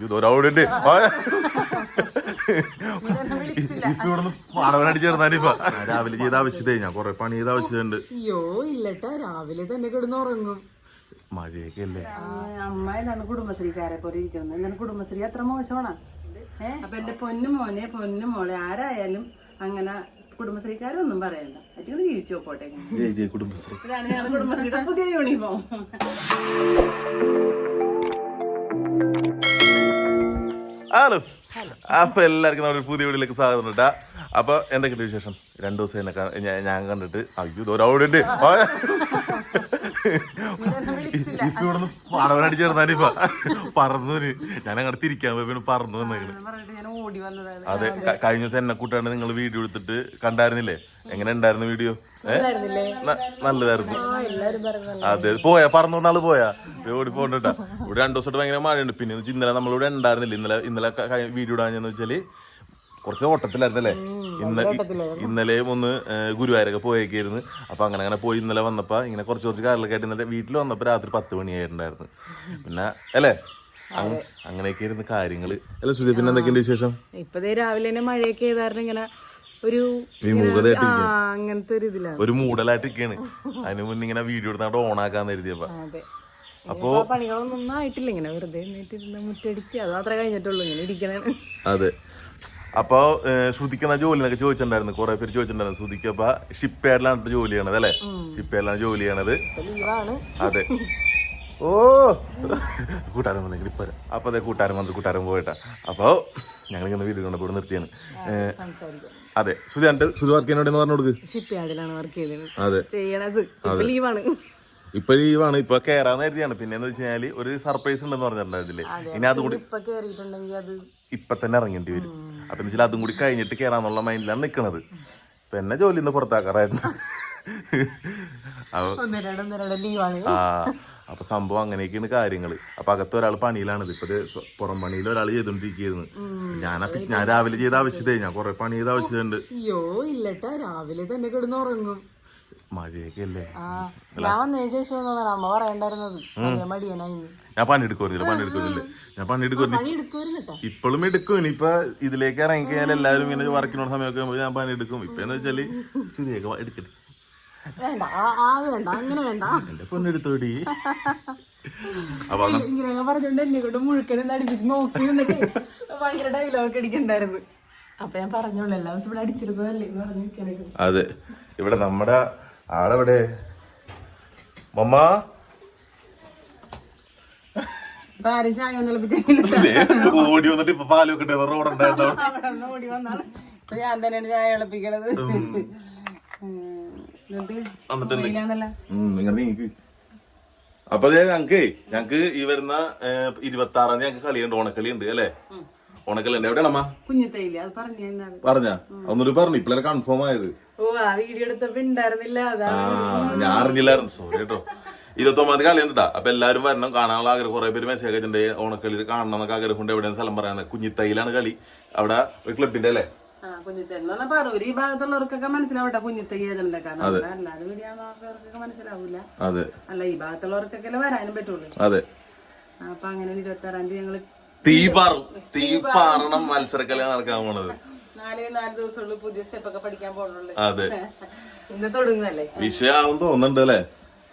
ഇതൊരാളുണ്ട് ഇപ്പൊ ഇവിടുന്ന് പടവനടിച്ചേർന്നാലിപ്പ രാവിലെ ചെയ്ത ആവശ്യതേ ഞാൻ കൊറേ പണി ചെയ്ത ആവശ്യതയുണ്ട് അയ്യോ ഇല്ലട്ടാ. രാവിലെ തന്നെ കിടന്നുറങ്ങും. മഴയൊക്കെ അല്ലേ അമ്മ എന്താണ് കുടുംബശ്രീക്കാരെ പോലെ ഇരിക്കുന്നത്. എന്താണ് കുടുംബശ്രീ? അത്ര മോശമാണ്? ഏഹ് അപ്പൊ എന്റെ പൊന്നു മോനെ പൊന്നു മോളെ ആരായാലും അങ്ങനെ കുടുംബശ്രീക്കാരൊന്നും പറയണ്ട. അറ്റുകൾ ജീവിച്ചു പോട്ടെ. കുടുംബശ്രീ. ഇതാണ് ഞങ്ങളുടെ കുടുംബശ്രീയുടെ പുതിയ യൂണിഫോം ഹലോ അപ്പൊ എല്ലാവർക്കും നമ്മുടെ പുതിയ വീഡിയോയിലേക്ക് സ്വാഗതം കേട്ടാ അപ്പൊ എന്തൊക്കെയുണ്ട് വിശേഷം? രണ്ടു ദിവസം എന്നെ ഞാൻ- കണ്ടിട്ട് അയ്യോ ഒരാളുണ്ട് ഇപ്പൊ ഇവിടുന്ന് പടവനടിച്ചേർന്നാലിപ്പ പറന്നു ഞാൻ അങ്ങോട്ട് തിരിക്കാൻ പോയി പിന്നെ പറന്നു വന്നേക്കണ്. ഓടി വന്നതാണ്. അതെ ക- കഴിഞ്ഞ ദിവസം എന്നെ കൂട്ടാണ് നിങ്ങൾ വീഡിയോ എടുത്തിട്ട് കണ്ടായിരുന്നില്ലേ? എങ്ങനെ ഉണ്ടായിരുന്നു വീഡിയോ? നല്ലതായിരുന്നു. അതെ പോയാ പറഞ്ഞു നാൾ പോയാ? ഓടി പോകണ്ടട്ടാ. ഇവിടെ രണ്ടു ദിവസമായിട്ട് ഭയങ്കര മഴയുണ്ട്. പിന്നെ എന്ന് വെച്ചാ ഇന്നലെ നമ്മളിവിടെ ഉണ്ടായിരുന്നില്ല. ഇന്നലെ ഇന്നലെ ക- ക- വീഡിയോ ഇടാഞ്ഞെന്ന് വെച്ചാൽ കുറച്ച് ഓട്ടത്തിലായിരുന്നല്ലേ? ഇന്നലെ ഇന്നലെയും ഒന്ന് ഏഹ്, ഗുരുവായൂരൊക്കെ പോയേക്കായിരുന്നു. അപ്പൊ അങ്ങനെ അങ്ങനെ പോയി ഇന്നലെ വന്നപ്പോ ഇങ്ങനെ കുറച്ച് കുറച്ച് കാറിലൊക്കെ ആയിട്ട് ഇന്നലെ വീട്ടിൽ വന്നപ്പോ രാത്രി പത്ത് മണിയായിട്ടുണ്ടായിരുന്നു. പിന്നെ അല്ലേ? അങ്ങനെയൊക്കെ ആയിരുന്നു കാര്യങ്ങൾ. അല്ല സുധി പിന്നെ എന്തൊക്കെയുണ്ട് വിശേഷം? ഇപ്പതേ രാവിലെ തന്നെ മഴയൊക്കെ ചെയ്തായിരുന്നു ഇങ്ങനെ ഒരു ആ അങ്ങനത്തെ ഒരു ഇതിലാണ്. ഒരു മൂടലായിട്ടിരിക്കാണ് അതിന് മുന്നേ ഇങ്ങനെ വീഡിയോ എടുത്താണ്ട് ഓണാക്കാന്ന് കരുതിയപ്പോ അതെ. അപ്പോ പണികളൊന്നും ആയിട്ടില്ല ഇങ്ങനെ വെറുതെ മുറ്റടിച്ച് അത് മാത്രമേ കഴിഞ്ഞിട്ടുള്ളൂ ഇങ്ങനെ ഇരിക്കണേ അതെ. അപ്പൊ ശ്രുതിക്കുന്ന ജോലി എന്നൊക്കെ ചോദിച്ചിട്ടുണ്ടായിരുന്നു. കുറെ പേര് ചോദിച്ചിട്ടുണ്ടായിരുന്നു. ശ്രുതിക്ക് അപ്പൊ ഷിപ്പ് യാർഡിലാണ് ജോലി ചെയ്യണത് അല്ലെ? ഷിപ്പ് യാർഡിലാണ് ജോലി ചെയ്യണത്. അതെ. ഓ. കൂട്ടാരൻ വന്നെങ്കിൽ ഇപ്പൊ വരാം. അപ്പൊ അതെ കൂട്ടാരൻ വന്നു കൂട്ടാരൻ പോയിട്ടാ. അപ്പൊ ഞങ്ങൾ ഇങ്ങനെ വീട് കൊണ്ട് ഇവിടെ നിർത്തിയാണ്. അതെ സുധി അന്റെ സുധി വർക്ക് ചെയ്യുന്നോടെന്ന് പറഞ്ഞു കൊടുക്ക്? വർക്ക് ചെയ്യണത്. ഇപ്പൊ ലീവാണ് ഇപ്പൊ ലീവാണ് ഇപ്പൊ കേറാന്ന് കരുതിയാണ്. പിന്നെ വെച്ച് കഴിഞ്ഞാൽ ഒരു സർപ്രൈസ് ഉണ്ടെന്ന് പറഞ്ഞിട്ടുണ്ടായിരുന്നില്ലേ ഇനി അതും കൂടി ഇപ്പൊ തന്നെ ഇറങ്ങേണ്ടി വരും. അപ്പൊ എന്ന് വെച്ചാൽ അതും കൂടി കഴിഞ്ഞിട്ട് കേറാന്നുള്ള മൈൻഡിലാണ് നിക്കണത്. പിന്നെ നിന്ന് പുറത്താക്കാറായിരുന്നു. അപ്പൊ സംഭവം അങ്ങനെയൊക്കെയാണ് കാര്യങ്ങൾ. അപ്പൊ അകത്ത് ഒരാൾ പണിയിലാണിത്. ഇപ്പൊ പുറം പണിയിൽ ഒരാൾ ചെയ്തോണ്ടിരിക്കുന്നു ഞാൻ ഞാൻ രാവിലെ ചെയ്ത ആവശ്യത്തേ ഞാൻ കൊറേ പണി ചെയ്ത ആവശ്യതയുണ്ട് അയ്യോ ഇല്ലട്ടാ. രാവിലെ തന്നെ കിടന്നുറങ്ങും. മഴയൊക്കെ അല്ലേ ഞാൻ വന്നതിന് ശേഷം അമ്മ പറയണ്ടായിരുന്നത്. ഞാൻ പണി ഞാൻ പണിയെടുക്കുന്നില്ല പണിയെടുക്കുന്നില്ല ഞാൻ പണിയെടുക്കുന്നില്ല പണി എടുക്കുമായിരുന്നട്ടാ ഇപ്പോഴും എടുക്കും. ഇനിയിപ്പൊ ഇതിലേക്ക് ഇറങ്ങിക്കഴിഞ്ഞാൽ എല്ലാവരും ഇങ്ങനെ വർക്കിനുള്ള സമയമൊക്കെ ഞാൻ പണിയെടുക്കും. ഇപ്പൊ എന്ന് വെച്ചാൽ ചുരിയൊക്കെ എടുക്കട്ടെ. വേണ്ട അങ്ങനെ വേണ്ട. എന്റെ പൊന്നെടുത്തോടി. അപ്പൊ അന്ന് ഇങ്ങനെ പറഞ്ഞോണ്ട് എന്നെ കൊണ്ട് മുഴുക്കനെ നോക്കി നിന്നിട്ട് ഭയങ്കര ഡയലോഗ് അടിക്കണ്ടായിരുന്നു. അപ്പൊ ഞാൻ പറഞ്ഞോളൂ എല്ലാ ദിവസം ഇവിടെ അടിച്ചിരുന്നതല്ലേ എന്ന് പറഞ്ഞു നിൽക്കണേ അതെ ഇവിടെ നമ്മുടെ ആളെവിടെ? മമ്മ? ഓടി വന്നിട്ട് ഇപ്പൊ പാലൊക്കെ വന്നാണ്. ഞാൻ തന്നെയാണ് ചായ തിളപ്പിക്കണത്. ഉം. എന്നിട്ട്? അപ്പൊ ഞങ്ങക്ക് ഞങ്ങക്ക് ഈ വരുന്ന ഇരുപത്തി ആറാം തീയതി ഞങ്ങക്ക് കളിയുണ്ട് ഓണക്കളി ഉണ്ട് അല്ലേ? ഉണക്കളി ഉണ്ട് എവിടെയാണ് കുഞ്ഞത്തയില്ലേ അത് പറഞ്ഞു പറഞ്ഞ? ഒന്നൊരു പറഞ്ഞു. ഇപ്പഴേ കൺഫേം ആയത്. ഓ ആ വീഡിയോ എടുത്തപ്പോ ഉണ്ടായിരുന്നില്ല ഞാൻ അറിഞ്ഞില്ലായിരുന്നു. സോറി കേട്ടോ ഇരുപത്തി ഒമ്പത് തീയതി കളിയുണ്ടാ അപ്പൊ എല്ലാരും വരണം. കാണാനുള്ള ആഗ്രഹം. കുറെ പേര് മെസ്സേജ് അയച്ചിട്ടുണ്ട് ഓണക്കളിയിൽ കാണണം എന്നൊക്കെ ആഗ്രഹം ഉണ്ട് എവിടെയാണ് സ്ഥലം പറയാൻ കുഞ്ഞിത്തൈലാണ് കളി. അവിടെ ഒരു ക്ലബിന്റെ അല്ലേ? കുഞ്ഞിത്തൈ എന്ന് പറഞ്ഞാൽ പറൂര് ഈ ഭാഗത്തുള്ളവർക്കൊക്കെ മനസ്സിലാവട്ടെ കുഞ്ഞിത്തൈ ഏതുണ്ട് കാരണം. അല്ലാതെ വീഡിയോർക്കൊക്കെ മനസ്സിലാവൂല. അതെ. അല്ല ഈ ഭാഗത്തുള്ളവർക്കൊക്കെ വരാനും പറ്റുള്ളൂ. അതെ. അപ്പൊ അങ്ങനെ ഇരുപത്തി ആറാം തീയതി ഞങ്ങൾ തീ പാറും തീ പാറണം മത്സരക്കളിയാണ് നടക്കാൻ പോണത്. നാല് നാല് ദിവസമുള്ളൂ പുതിയ സ്റ്റെപ്പൊക്കെ പഠിക്കാൻ പോണുള്ളൂ. അതെ. ഇന്ന് തുടങ്ങുന്നല്ലേ വിഷയാവും തോന്നുന്നുണ്ട് അല്ലേ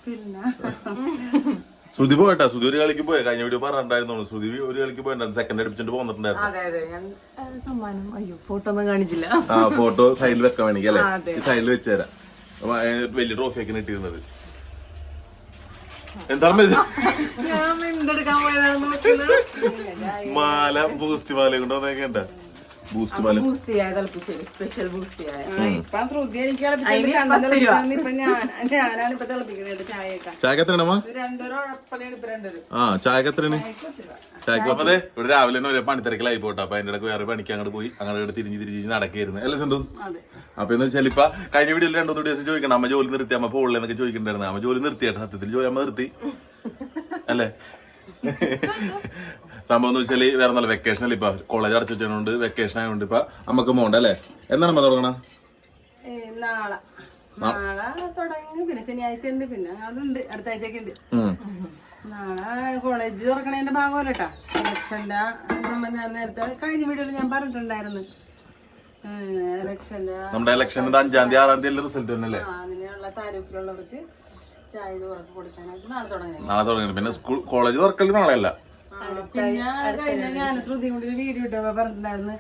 പിന്നെ? ശ്രുതി പോയിട്ടാ. ശ്രുതി ഒരു കളിക്ക് പോയ. കഴിഞ്ഞ വീഡിയോ പറഞ്ഞിട്ടുണ്ടായിരുന്നു ശ്രുതി ഒരു കളിക്ക് പോയിട്ടുണ്ട്. സെക്കൻഡ് അടിപ്പിച്ചിട്ട് പോന്നിട്ടുണ്ടായിരുന്നു. ഫോട്ടോ ഒന്നും കാണിച്ചില്ല. ആ ഫോട്ടോ സൈഡിൽ വെക്കാൻ വേണമെങ്കിൽ അല്ലേ? സൈഡിൽ വെച്ചുതരാം. വലിയ ട്രോഫി ഒക്കെ കിട്ടിയിരുന്നത് എന്താണ് മാല പോസ്റ്റ് മാല കൊണ്ട് വന്നേക്കെ ഉണ്ട് ബൂസ്റ്റ് മാല ബൂസ്റ്റ് ചെയ്യാൻ തിളപ്പിച്ചത് സ്പെഷ്യൽ ബൂസ്റ്റ് ചെയ്യാൻ ആ, ഇപ്പൊ ശ്രുതി എനിക്ക് ഞാനാണ് ഇപ്പൊ തിളപ്പിക്കുന്നത് ചായയൊക്കെ രണ്ടൊരു ഇപ്പൊ രണ്ടൊരു. അതെ ഇവിടെ രാവിലെ തന്നെ ഒരേ പണിത്തിരക്കിലായി പോട്ടെ. അപ്പൊ അതിന്റെ ഇടയ്ക്ക് വേറെ പണിക്ക് അങ്ങോട്ട് പോയി. അങ്ങോട്ട് തിരിഞ്ഞ് തിരിഞ്ഞ് നടക്കായിരുന്നു. അല്ലേ സിന്ധു? അതെ. അപ്പൊ എന്ന് വെച്ചാൽ ഇപ്പൊ കഴിഞ്ഞ വീഡിയോയിൽ രണ്ടു മൂന്ന് ദിവസം ചോദിക്കണം അമ്മ ജോലി നിർത്തി. അമ്മ പോളില്ല എന്നൊക്കെ ചോദിക്കണ്ടായിരുന്നു. അമ്മ ജോലി നിർത്തിയാട്ടെ. സത്യത്തിൽ ജോലി അമ്മ നിർത്തി. അല്ലേ? സംഭവം എന്ന് വെച്ചാൽ വേറെ നല്ല വെക്കേഷൻ അല്ലേ ഇപ്പൊ? കോളേജ് അടച്ചു വെച്ചതുകൊണ്ട് വെക്കേഷൻ ആയതുകൊണ്ട് ഇപ്പൊ നമുക്ക് പോകണ്ട അല്ലേ? എന്നാണ് അമ്മ തുടങ്ങണ? നാളെ. നാളെ തുടങ്ങി. പിന്നെ ശനിയാഴ്ച ഉണ്ട് പിന്നെ അതുണ്ട്. അടുത്ത ആഴ്ചയൊക്കെ ഉണ്ട് നാളെ കോളേജ് തുറക്കണേന്റെ സംബന്ധം ഞാൻ നേരത്തെ കഴിഞ്ഞ വീഡിയോയിൽ ഞാൻ പറഞ്ഞിട്ടുണ്ടായിരുന്നു. നമ്മുടെ ഇലക്ഷൻ അഞ്ചാം തീയതി ആറാം തീയതി റിസൾട്ട് വന്നല്ലേ അതിനുള്ള താലൂക്കിലുള്ളവർക്ക് ചായ കൊടുക്കാനായിട്ട് നാളെ തുടങ്ങി. നാളെ തുടങ്ങി പിന്നെ സ്കൂൾ കോളേജ് തുറക്കൽ നാളെ അല്ല പിന്നെ കഴിഞ്ഞ ഞാൻ ശ്രുതി കൊണ്ട് ഒരു വീഡിയോ ഇട്ടപ്പോ പറഞ്ഞിട്ടുണ്ടായിരുന്നു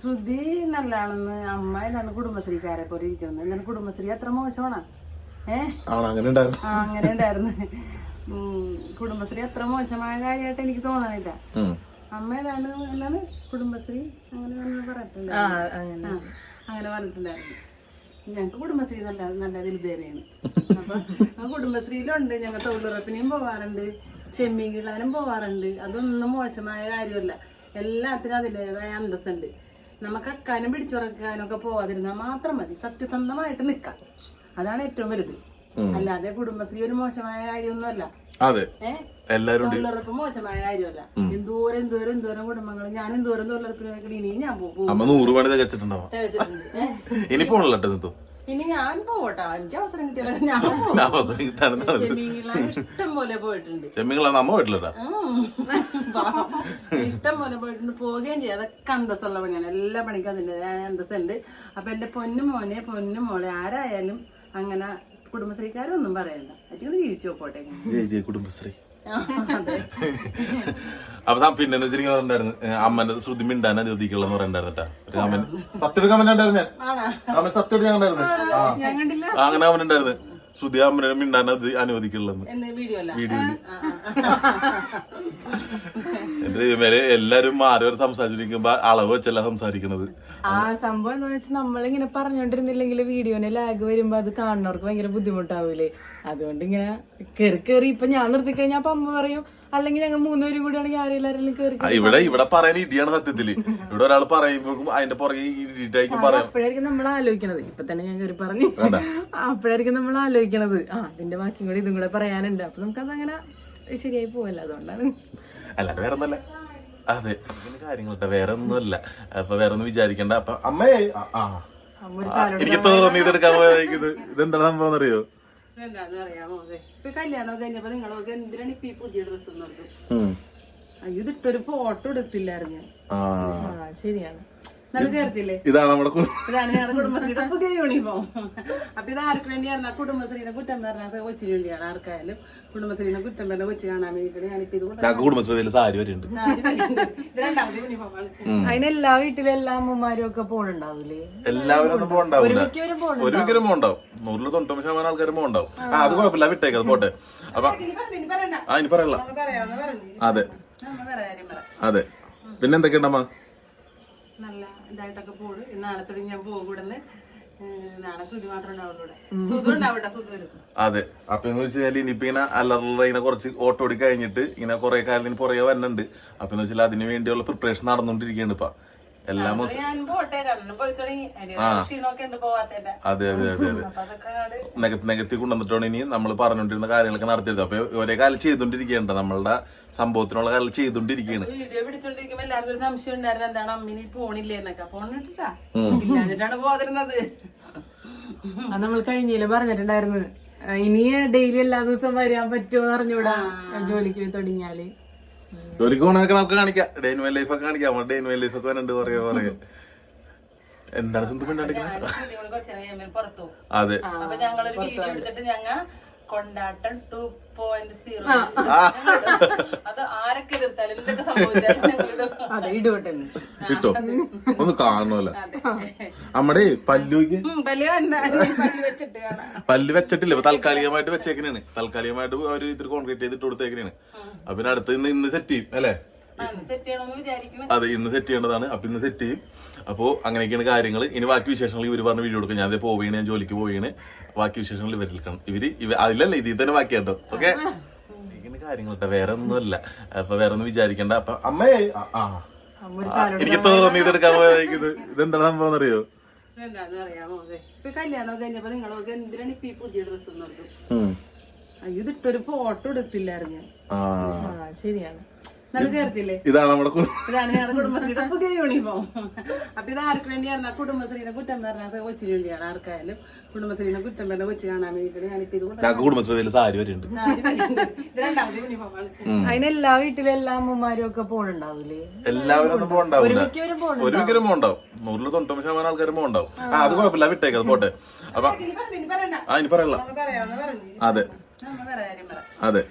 ശ്രുതി നല്ലതാണെന്ന് അമ്മ എന്താണ് കുടുംബശ്രീക്കാരെ പോലെ ഇരിക്കുന്നത് എന്താണ് കുടുംബശ്രീ അത്ര മോശമാണ്? ഏഹ് അങ്ങനെ ഉണ്ടായിരുന്നു. ആ അങ്ങനെ ഉണ്ടായിരുന്നു. കുടുംബശ്രീ അത്ര മോശമായ കാര്യമായിട്ട് എനിക്ക് തോന്നാനില്ല. അമ്മ ഏതാണ് എന്താണ്? കുടുംബശ്രീ അങ്ങനെ പറഞ്ഞിട്ടുണ്ടായിരുന്നു. അങ്ങനെ. അങ്ങനെ പറഞ്ഞിട്ടുണ്ടായിരുന്നു. ഞങ്ങൾക്ക് കുടുംബശ്രീ നല്ല നല്ല വലുതേനെയാണ് അപ്പൊ ആ കുടുംബശ്രീയിലുണ്ട് ഞങ്ങൾ തൊഴിലുറപ്പിനെയും പോവാറുണ്ട്. ചെമ്മീൻ കിളാനും പോവാറുണ്ട്. അതൊന്നും മോശമായ കാര്യമല്ല. എല്ലാത്തിനും അതിന്റെതായ അന്തസ്സുണ്ട്. നമുക്ക് അക്കാനും പിടിച്ചുറക്കാനും ഒക്കെ പോവാതിരുന്നാൽ മാത്രം മതി. സത്യസന്ധമായിട്ട് നിൽക്കാം അതാണ് ഏറ്റവും വലുത്. അല്ലാതെ കുടുംബശ്രീ ഒരു മോശമായ കാര്യമൊന്നുമല്ല. തൊഴിലുറപ്പ് മോശമായ കാര്യമല്ല. എന്തോരം എന്തോരം എന്തോരം കുടുംബങ്ങൾ. ഞാൻ എന്തോരം തൊഴിലുറപ്പിന് ഇനിയും ഞാൻ പോകും? ഇനി പോണല്ലോ ഇനി ഞാൻ പോകട്ടെ എനിക്ക് അവസരം കിട്ടിയാൽ ഞാൻ അവസരം കിട്ടാനെന്താണ് ഇഷ്ടം പോലെ പോയിട്ടുണ്ട്. ചെമ്മികളാണ് അമ്മ വീട്ടിലട്ടാ ഉം. പാവം. ഇഷ്ടം പോലെ പോയിട്ടുണ്ട്. പോവുകയും ചെയ്യും. അതൊക്കെ അന്തസ്സുള്ള പണിയാണ്. എല്ലാ പണിക്കും അതിന്റെതായ അന്തസ്സുണ്ട്. അപ്പൊ എന്റെ പൊന്നു മോനെ പൊന്നു മോളെ ആരായാലും അങ്ങനെ കുടുംബശ്രീക്കാരൊന്നും പറയണ്ട. അതിന് ജീവിച്ചു പോട്ടെ ജയ് ജയ് കുടുംബശ്രീ. അതെ. അപ്പൊ വെച്ചിരിക്കുന്ന പറഞ്ഞിട്ടുണ്ടായിരുന്നു അമ്മന്റെ ശ്രുതി മിണ്ടാൻ ജ്യോതിക്കുള്ള കേട്ടാ. കമന്റ് സത്യൊരു കമന്റ് ഉണ്ടായിരുന്നു ഞാൻ. സത്യം ഞാൻ ഉണ്ടായിരുന്നു അങ്ങനെ കമന്റ് ഉണ്ടായിരുന്നു. അമ്മനെ മിണ്ടാൻ അത് അനുവദിക്കുള്ളെന്ന് വീഡിയോ അല്ല വീഡിയോയിൽ എന്റെ ഇവരെ എല്ലാരും മാറി വരെ സംസാരിച്ചിരിക്കുമ്പോ അളവ് വെച്ചല്ല സംസാരിക്കണത്. ആ സംഭവം എന്താ വെച്ചാൽ നമ്മളിങ്ങനെ പറഞ്ഞോണ്ടിരുന്നില്ലെങ്കിൽ വീഡിയോനെ ലാഗ് വരുമ്പോ അത് കാണുന്നവർക്ക് ഭയങ്കര ബുദ്ധിമുട്ടാവൂലേ. അതുകൊണ്ട് ഇങ്ങനെ കേറി കേറി ഇപ്പൊ ഞാൻ നിർത്തി കഴിഞ്ഞാൽ അപ്പൊ അമ്മ പറയും അല്ലെങ്കിൽ ഞങ്ങൾ മൂന്നുപേരും കൂടി ആണെങ്കിൽ ആരെങ്കിലും ആരെങ്കിലും കേറി ഇവിടെ ഇവിടെ പറയാൻ ഇടിയാണ് സത്യത്തിൽ ഇവിടെ ഒരാൾ പറയുമ്പോഴും അതിന്റെ പുറകെ ഇടിയിട്ടായിരിക്കും പറയാം. അപ്പോഴായിരിക്കും നമ്മൾ ആലോചിക്കണത്. ഇപ്പൊ തന്നെ ഞാൻ കയറി പറഞ്ഞു. അപ്പോഴായിരിക്കും നമ്മൾ ആലോചിക്കണത്. ആ അതിന്റെ ബാക്കി കൂടി ഇതും കൂടെ പറയാനുണ്ട്. അപ്പൊ നമുക്കത് അങ്ങനെ ശരിയായി പോവല്ലോ അതുകൊണ്ടാണ്. അല്ലാണ്ട് വേറെ ഒന്നല്ല അതെ. ഇങ്ങനെ കാര്യങ്ങളുണ്ട് വേറെ ഒന്നുമല്ല അപ്പൊ വേറെ ഒന്നും വിചാരിക്കണ്ട. അപ്പൊ അമ്മേ ആ, എനിക്ക് തോന്നി ഇതെടുക്കാൻ പോയത് ഇതെന്താണ് സംഭവം അറിയോ എന്താന്ന് അറിയാമോ അതെ. ഇപ്പൊ കല്യാണം കഴിഞ്ഞപ്പോ നിങ്ങളൊക്കെ എന്തിനാണ് ഇപ്പൊ ഈ പുതിയ ഡ്രസ്സ് നോക്കും ഉം. അയ്യോ ഇതിട്ടൊരു ഫോട്ടോ എടുത്തില്ലായിരുന്നു ശരിയാണ്. ഇതാണ് നമ്മുടെ ഇതാണ് ഞങ്ങളുടെ കുടുംബശ്രീയുടെ പുതിയ യൂണിഫോം അപ്പൊ ഇത് ആർക്ക് വേണ്ടിയാണ് ആ കുടുംബശ്രീനെ കുറ്റം പറഞ്ഞാൽ കൊച്ചിന് വേണ്ടിയാണ് ആർക്കായാലും. കുടുംബശ്രീയുടെ കുറ്റം പറഞ്ഞ കൊച്ചു കാണാൻ വേണ്ടിയിട്ട് ഞാനിപ്പോ ഇത് കുടുംബശ്രീയിൽ സാരി ഇത് രണ്ടാമത്തെ യൂണിഫോമാണ് അതിന് എല്ലാ വീട്ടിലും എല്ലാ അമ്മമാരും ഒക്കെ പോണുണ്ടാവൂലേ? എല്ലാവരും നൂറിൽ തൊണ്ണൂറ്റൊമ്പത് ശതമാനം ആൾക്കാരും പോകണ്ടാവും ആ. അത് കുഴപ്പമില്ല വിട്ടേക്ക് അത് പോട്ടെ. അപ്പൊ ആ ഇനി പറയല്ല. അതെ. അതെ. പിന്നെ എന്തൊക്കെയുണ്ടമ്മ നല്ല ഇതായിട്ടൊക്കെ പോണു. നാളെ തുടങ്ങി ഞാൻ പോകും അതെ. അപ്പൊ എന്ന് വെച്ച് കഴിഞ്ഞാൽ ഇനിയിപ്പോ ഇങ്ങനെ അലറല ഇങ്ങനെ കുറച്ച് ഓട്ടോടി കഴിഞ്ഞിട്ട് ഇങ്ങനെ കുറെ കാലത്തിന് പുറകെ വരുന്നുണ്ട് അപ്പൊ എന്ന് വെച്ചാൽ അതിനു വേണ്ടിയുള്ള പ്രിപ്പറേഷൻ നടന്നുകൊണ്ടിരിക്കുകയാണ് ഇപ്പൊ. എല്ലാം ഉണ്ട് പോവാത്തന്റെ. അതെ അതെ അതെ അതെ. നികത്തി നികത്തി കൊണ്ടുവന്നിട്ടാണ് ഇനി നമ്മൾ പറഞ്ഞുകൊണ്ടിരുന്ന കാര്യങ്ങളൊക്കെ നടത്തിയത് അപ്പൊ ഒരേ കാലം ചെയ്തോണ്ടിരിക്കേണ്ട നമ്മളുടെ സംഭവത്തിനുള്ള കാര്യം ചെയ്തോണ്ടിരിക്കുകയാണ്. വീഡിയോ പിടിച്ചോണ്ടിരിക്കുമ്പോ എല്ലാവർക്കും ഒരു സംശയം ഉണ്ടായിരുന്നു. എന്താണ് അമ്മിനി പോണില്ലേ എന്നൊക്കെ. പോണിട്ടാ ഇല്ലാഞ്ഞിട്ടാണ് പോതിരുന്നത് അത് നമ്മൾ കഴിഞ്ഞില്ല പറഞ്ഞിട്ടുണ്ടായിരുന്നു ആ, ഇനി ഡെയിലി എല്ലാ ദിവസവും വരാൻ പറ്റുമോ എന്ന് അറിഞ്ഞൂടാ ജോലിക്ക് പോയി തുടങ്ങിയാൽ. ജോലിക്ക് പോകണതൊക്കെ നമുക്ക് കാണിക്കാം. ഡെയിൻ മൈ ലൈഫ് ഒക്കെ കാണിക്കാം. നമ്മുടെ ഡെയിൻ മൈ ലൈഫ് ഒക്കെ വരണ്ട് പറയാ പറയാ. എന്താണ് സ്വന്തം പോകും അതെ. ഞങ്ങൾ ഞങ്ങളൊരു വീഡിയോ എടുത്തിട്ട് ഞങ്ങ കൊണ്ടാട്ടം ടു പോയിന്റ് സീറോ അത് ആരൊക്കെ എതിർത്താലും എന്തൊക്കെ സംഭവിച്ചാലും കിട്ടോ ഒന്ന് കാണണമല്ലോ. നമ്മുടെ പല്ലുക്ക് പല്ല് വെച്ചിട്ടില്ല. ഇപ്പൊ താൽക്കാലികമായിട്ട് വെച്ചേക്കണാണ്. താൽക്കാലികമായിട്ട് അവർ ഇത്തിരി കോൺക്രീറ്റ് ചെയ്തിട്ട് കൊടുത്തേക്കണാണ്. അപ്പൊ പിന്നെ അടുത്ത് ഇന്ന് ഇന്ന് സെറ്റ് ചെയ്യും അല്ലേ? അതെ ഇന്ന് സെറ്റ് ചെയ്യേണ്ടതാണ്. അപ്പൊ ഇന്ന് സെറ്റ് ചെയ്യും. അപ്പോ അങ്ങനെയൊക്കെയാണ് കാര്യങ്ങൾ ഇനി ബാക്കി വിശേഷങ്ങൾ ഇവർ പറഞ്ഞ വീഡിയോ കൊടുക്കും. ഞാൻ പോവുകയാണ് ഞാൻ ജോലിക്ക് പോവുകയാണ് ബാക്കി വിശേഷങ്ങൾ ഇവരിൽ കാണും. ഇവർ ഇവ അതിലല്ല ഇതിൽ തന്നെ ബാക്കി കേട്ടോ ഓക്കെ കാര്യങ്ങൾ കേട്ടോ വേറെ ഒന്നുമല്ല അപ്പൊ വേറെ ഒന്നും വിചാരിക്കണ്ട. അപ്പൊ അമ്മേ ആ, എനിക്ക് തോന്നി ഇതെടുക്കാൻ പോയത് ഇതെന്താ സംഭവം അറിയോ എന്താന്ന് അറിയാമോ ഇപ്പൊ കല്യാണം കഴിഞ്ഞപ്പോ നിങ്ങളൊക്കെ എന്തിനാണ് ഇപ്പൊ ഈ പുതിയ ഡ്രസ്സ് നോക്കും ഇതിട്ടൊരു ഫോട്ടോ എടുത്തില്ലായിരുന്നു ശരിയാണ്. ഇതാണ് നമ്മുടെ ഇതാണ് ഞങ്ങളുടെ കുടുംബശ്രീയുടെ പുതിയ യൂണിഫോം അപ്പൊ ഇത് ആർക്ക് വേണ്ടിയാണ്? ആ കുടുംബശ്രീനെ കുറ്റം പറഞ്ഞത് കൊച്ചിന് വേണ്ടിയാണ് ആർക്കായാലും. കുടുംബശ്രീയുടെ കുറ്റം പറഞ്ഞ കൊച്ചു കാണാൻ വേണ്ടിയിട്ട് ഞാനിപ്പോ ഇത് കുടുംബശ്രീയിൽ സാരി വരുന്നുണ്ട് ഇത് രണ്ടാമത്തെ യൂണിഫോമാണ് അതിന് എല്ലാ വീട്ടിലും എല്ലാ അമ്മമാരും ഒക്കെ പോണുണ്ടാവൂലേ? എല്ലാവരും പോകണ്ടാവും നൂറിൽ തൊണ്ണൂറ്റൊമ്പത് ശതമാനം ആൾക്കാരും പോകണ്ടാവും ആ. അത് കുഴപ്പമില്ല. വിട്ടേക്ക് അത് പോട്ടെ. അപ്പൊ ആ ഇനി പറയല്ല നമ്മ പറയാന്ന് പറഞ്ഞു. അതെ. അതെ.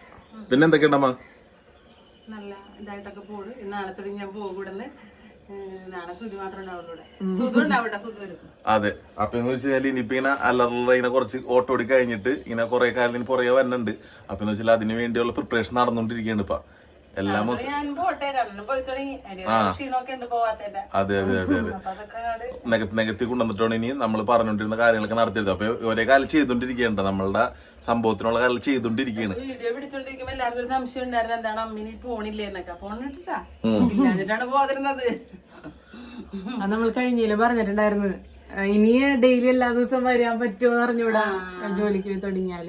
പിന്നെ എന്തൊക്കെയുണ്ടമ്മ നല്ല ഇന്ന് പോണ് നാളെ തുടങ്ങി ഞാൻ പോകും ഇവിടുന്ന്. നാളെ മാത്രം ഉണ്ടാവുള്ളൂ ഇവിടെ. സുധു ഉണ്ടാവട്ടെ സുധു വരും അതെ. അപ്പൊ എന്ന് വെച്ച് കഴിഞ്ഞാൽ ഇനിയിപ്പോ ഇങ്ങനെ അലറല ഇങ്ങനെ കുറച്ച് ഓട്ടോടി കഴിഞ്ഞിട്ട് ഇങ്ങനെ കുറെ കാലത്തിന് പുറകെ വരുന്നുണ്ട് അപ്പൊ എന്ന് വെച്ചാൽ അതിനു വേണ്ടിയുള്ള പ്രിപ്പറേഷൻ നടന്നുകൊണ്ടിരിക്കുകയാണ് ഇപ്പൊ. എല്ലാം ഉണ്ട് പോവാത്തന്റെ അതെ അതെ അതെ അതെ. നികത്തി നികത്തി കൊണ്ടുവന്നിട്ടാണ് ഇനി നമ്മൾ പറഞ്ഞുകൊണ്ടിരുന്ന കാര്യങ്ങളൊക്കെ നടത്തിയത്. അപ്പൊ ഒരേ കാലം ചെയ്തോണ്ടിരിക്കേണ്ട നമ്മളുടെ സംഭവത്തിനുള്ള കാര്യം ചെയ്തോണ്ടിരിക്കുകയാണ് വീഡിയോ പിടിച്ചോണ്ടിരിക്കുമ്പോ എല്ലാവർക്കും ഒരു സംശയം ഉണ്ടായിരുന്നു. എന്താണ് അമ്മിനി പോണില്ലേ എന്നൊക്കെ. ഇട്ടിട്ടാ? ഇല്ലാഞ്ഞിട്ടാണ് പോതിരുന്നത് അത് നമ്മൾ കഴിഞ്ഞില്ല പറഞ്ഞിട്ടുണ്ടായിരുന്നു ആ, ഇനി ഡെയിലി എല്ലാ ദിവസവും വരാൻ പറ്റുമോ അറിഞ്ഞൂടാ ജോലിക്ക് പോയി തുടങ്ങിയാൽ.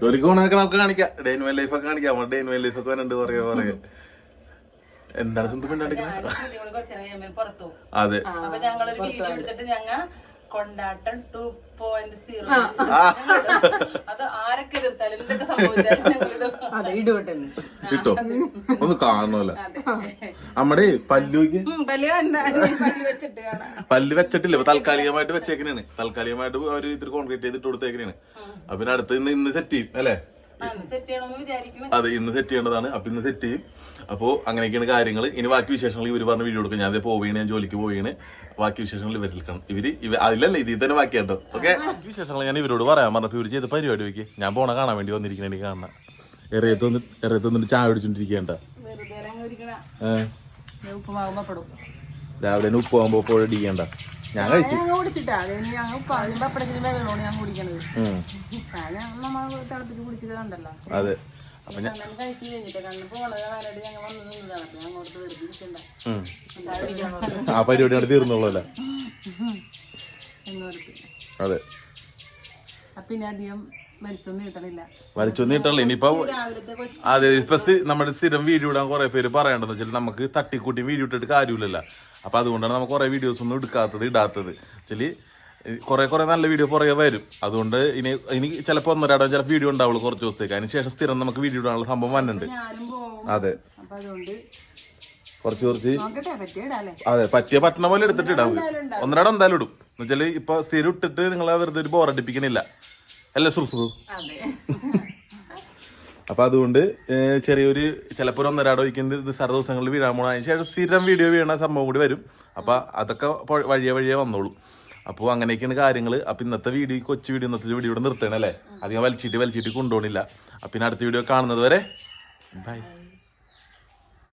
ജോലിക്ക് പോണതൊക്കെ നമുക്ക് കാണിക്കാം. ഡേ ഇൻ ലൈഫ് ഒക്കെ കാണിക്കാം. നമ്മുടെ ഡേ ഇൻ ലൈഫ് ഒക്കെ വരണ്ട് പറയാ പറയാ. എന്താണ് സ്വന്തം പെണ്ണാടിക്കുന്നത് കുറച്ചു കഴിയുമ്പോൾ പുറത്തു പോകും അതെ. അപ്പൊ ഞങ്ങളൊരു വീഡിയോ എടുത്തിട്ട് ഞങ്ങ കൊണ്ടാട്ടം ടു പോയിന്റ് സീറോ അത് ആരൊക്കെ എതിർത്താലും എന്തൊക്കെ സംഭവിച്ചാലും ഞങ്ങളിടും അതെ ഇടുവട്ടെ കിട്ടോ ഒന്ന് കാണണമല്ലോ. നമ്മുടെ പല്ലുക്ക് പല്ല് വെച്ചിട്ട് കാണാം. പല്ല് വെച്ചിട്ടില്ല. ഇപ്പൊ താൽക്കാലികമായിട്ട് വെച്ചേക്കണേ താൽക്കാലികമായിട്ട് അവർ ഇത്തിരി കോൺക്രീറ്റ് ചെയ്തിട്ട് കൊടുത്തേക്കണേ അപ്പൊ പിന്നെ അടുത്ത് ഇന്ന് ഇന്ന് സെറ്റ് ചെയ്യും അല്ലേ? അതെ ഇന്ന് സെറ്റ് ചെയ്യേണ്ടതാണ്. അപ്പൊ ഇന്ന് സെറ്റ് ചെയ്യും. അപ്പോ അങ്ങനെയൊക്കെയാണ് കാര്യങ്ങൾ ഇനി ബാക്കി വിശേഷങ്ങൾ ഇവർ പറഞ്ഞ വീഡിയോ എടുക്കും. ഞാൻ അതേ പോവുകയാണ് ഞാൻ ജോലിക്ക് പോവുകയാണ് ബാക്കി വിശേഷങ്ങൾ ഇവരിൽ കാണും. ഇവർ ഇവ അതിലല്ല ഇതിൽ തന്നെ ബാക്കി കേട്ടോ ഓക്കെ വിശേഷങ്ങൾ ഞാൻ ഇവരോട് പറയാൻ പറഞ്ഞു ഇവർ ചെയ്ത പരിപാടി വെക്കേ ഞാൻ പോണ കാണാൻ വേണ്ടി വന്നിരിക്കണ എനിക്ക് കാണണം. എറിയത്ത് വന്നിട്ട് എറിയത്ത് വന്നിട്ട് ചായ പപ്പടും രാവിലെ തന്നെ ഉപ്പ് പോകുമ്പോ പോഴടിക്കണ്ട ഞാൻ കഴിച്ചു. ഞങ്ങൾ കുടിച്ചിട്ടാ. ഞങ്ങൾ വെള്ളമാണ് ഞാൻ കുടിക്കണത്. ഉം. ഞാൻ നമ്മൾ തിളപ്പിച്ച് കുടിച്ചത് കണ്ടല്ലോ. അതെ. ആ പരിപാടി അവിടെ തീർന്നുള്ളൂ അല്ലേ? അതെ. ഇനി അധികം വലിച്ചൊന്നും കിട്ടണില്ല ഇനിയിപ്പോ അതെ ഇപ്പൊ നമ്മുടെ സ്ഥിരം വീഡിയോ ഇടാൻ കുറെ പേര് പറയണ്ടെന്ന് വെച്ചാൽ നമുക്ക് തട്ടിക്കൂട്ടി വീഡിയോ ഇട്ടിട്ട് കാര്യമില്ലല്ലോ. അപ്പൊ അതുകൊണ്ടാണ് നമുക്ക് കുറേ വീഡിയോസ് ഒന്നും എടുക്കാത്തത് ഇടാത്തത്. ആക്ച്വലി കുറേ കുറേ നല്ല വീഡിയോ പുറകെ വരും. അതുകൊണ്ട് ഇനി ഇനി ചിലപ്പോൾ ഒന്നൊരാടോ ചില വീഡിയോ ഉണ്ടാവുള്ളൂ കുറച്ച് ദിവസത്തേക്ക്. അതിന് ശേഷം സ്ഥിരം നമുക്ക് വീഡിയോ ഇടാനുള്ള സംഭവം വന്നിട്ടുണ്ട്. അതെ. കുറച്ച് കുറച്ച് അതെ പറ്റിയ പറ്റണ പോലെ എടുത്തിട്ട് ഇടാം. ഒന്നരാടം എന്തായാലും ഇടും. എന്നുവെച്ചാൽ ഇപ്പൊ സ്ഥിരം ഇട്ടിട്ട് നിങ്ങളെ വെറുതെ ഒരു ബോറടിപ്പിക്കണില്ല അല്ലേ സുർസുറു അതെ അപ്പൊ അതുകൊണ്ട് ചെറിയൊരു ചിലപ്പോൾ ഒന്നരാടോ വയ്ക്കുന്നത് ഇത് സാര ദിവസങ്ങളിൽ വീഴാൻ പോണ. അതിന് സ്ഥിരം വീഡിയോ വീണ സംഭവം കൂടി വരും. അപ്പൊ അതൊക്കെ വഴിയെ വഴിയെ വന്നോളൂ. അപ്പോൾ അങ്ങനെയൊക്കെയാണ് കാര്യങ്ങൾ അപ്പൊ ഇന്നത്തെ വീഡിയോ കൊച്ചു വീഡിയോ ഇന്നത്തെ വീഡിയോ ഇവിടെ നിർത്തണല്ലേ? അധികം വലിച്ചിട്ട് വലിച്ചിട്ട് കൊണ്ടുപോകണില്ല അപ്പൊ പിന്നെ അടുത്ത വീഡിയോ കാണുന്നത് വരെ ബൈ.